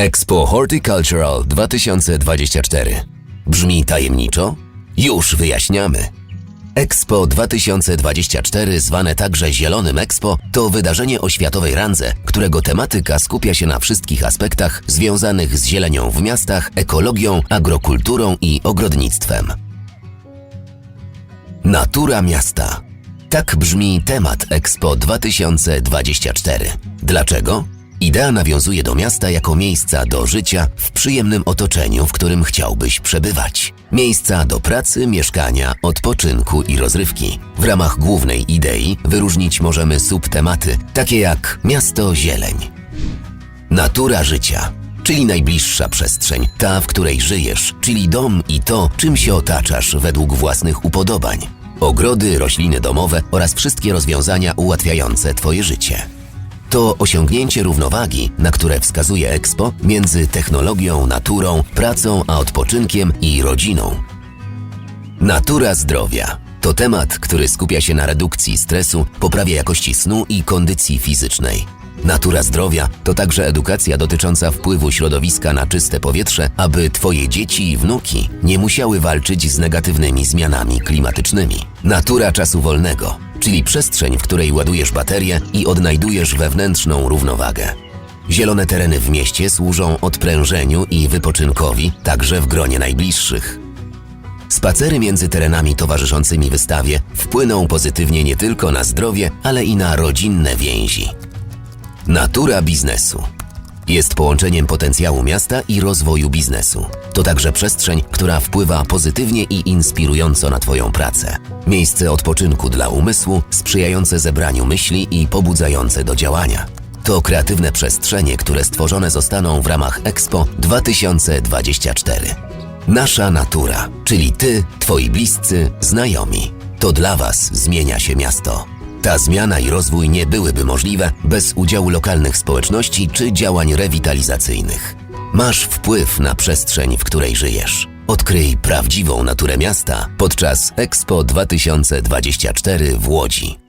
Expo Horticultural 2024. Brzmi tajemniczo? Już wyjaśniamy. Expo 2024, zwane także Zielonym Expo, to wydarzenie o światowej randze, którego tematyka skupia się na wszystkich aspektach związanych z zielenią w miastach, ekologią, agrokulturą i ogrodnictwem. Natura miasta. Tak brzmi temat Expo 2024. Dlaczego? Idea nawiązuje do miasta jako miejsca do życia w przyjemnym otoczeniu, w którym chciałbyś przebywać. Miejsca do pracy, mieszkania, odpoczynku i rozrywki. W ramach głównej idei wyróżnić możemy subtematy, takie jak miasto zieleń, Natura życia, czyli najbliższa przestrzeń, ta, w której żyjesz, czyli dom i to, czym się otaczasz według własnych upodobań. Ogrody, rośliny domowe oraz wszystkie rozwiązania ułatwiające Twoje życie. To osiągnięcie równowagi, na które wskazuje Expo między technologią, naturą, pracą a odpoczynkiem i rodziną. Natura zdrowia to temat, który skupia się na redukcji stresu, poprawie jakości snu i kondycji fizycznej. Natura zdrowia to także edukacja dotycząca wpływu środowiska na czyste powietrze, aby Twoje dzieci i wnuki nie musiały walczyć z negatywnymi zmianami klimatycznymi. Natura czasu wolnego, czyli przestrzeń, w której ładujesz baterie i odnajdujesz wewnętrzną równowagę. Zielone tereny w mieście służą odprężeniu i wypoczynkowi, także w gronie najbliższych. Spacery między terenami towarzyszącymi wystawie wpłyną pozytywnie nie tylko na zdrowie, ale i na rodzinne więzi. Natura biznesu. Jest połączeniem potencjału miasta i rozwoju biznesu. To także przestrzeń, która wpływa pozytywnie i inspirująco na Twoją pracę. Miejsce odpoczynku dla umysłu, sprzyjające zebraniu myśli i pobudzające do działania. To kreatywne przestrzenie, które stworzone zostaną w ramach Expo 2024. Nasza natura, czyli Ty, Twoi bliscy, znajomi. To dla Was zmienia się miasto. Ta zmiana i rozwój nie byłyby możliwe bez udziału lokalnych społeczności czy działań rewitalizacyjnych. Masz wpływ na przestrzeń, w której żyjesz. Odkryj prawdziwą naturę miasta podczas Expo 2024 w Łodzi.